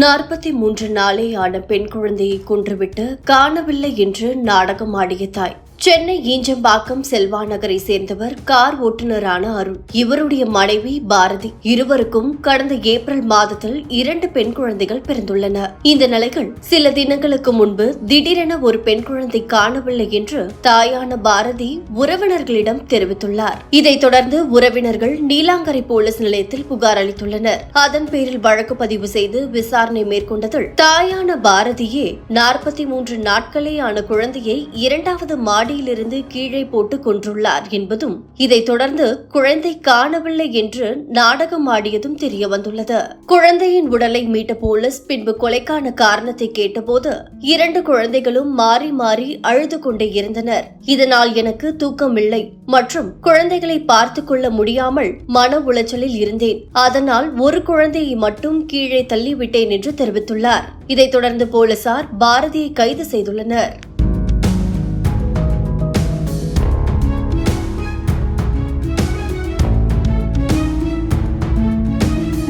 நாற்பத்தி மூன்று நாளே ஆன பெண் குழந்தையை கொன்றுவிட்டு காணவில்லை என்று நாடகம் ஆடிய தாய். சென்னை ஈஞ்சம்பாக்கம் செல்வா நகரை சேர்ந்தவர் கார் ஓட்டுநரான அருண். இவருடைய மனைவி பாரதி. இருவருக்கும் கடந்த ஏப்ரல் மாதத்தில் இரண்டு பெண் குழந்தைகள் பிறந்துள்ளன. இந்த நிலையில் சில தினங்களுக்கு முன்பு திடீரென ஒரு பெண் குழந்தை காணவில்லை என்று தாயான பாரதி உறவினர்களிடம் தெரிவித்துள்ளார். இதைத் தொடர்ந்து உறவினர்கள் நீலாங்கரை போலீஸ் நிலையத்தில் புகார் அளித்துள்ளனர். அதன் பேரில் வழக்கு பதிவு செய்து விசாரணை மேற்கொண்டதில் தாயான பாரதியே நாற்பத்தி மூன்று நாட்களே ஆன குழந்தையை இரண்டாவது மாடியிலிருந்து கீழே போட்டு கொன்றுள்ளார் என்பதும் இதைத் தொடர்ந்து குழந்தை காணவில்லை என்று நாடகம் ஆடியதும் தெரிய வந்துள்ளது குழந்தையின் உடலை மீட்ட போலீஸ் பின்பு கொலைக்கான காரணத்தை கேட்டபோது இரண்டு குழந்தைகளும் மாறி மாறி அழுது கொண்டே இருந்தனர். இதனால் எனக்கு தூக்கமில்லை மற்றும் குழந்தைகளை பார்த்து கொள்ள முடியாமல் மன உளைச்சலில் இருந்தேன். அதனால் ஒரு குழந்தையை மட்டும் கீழே தள்ளிவிட்டேன் என்று தெரிவித்துள்ளார். இதைத் தொடர்ந்து போலீசார் பாரதியை கைது செய்துள்ளனர்.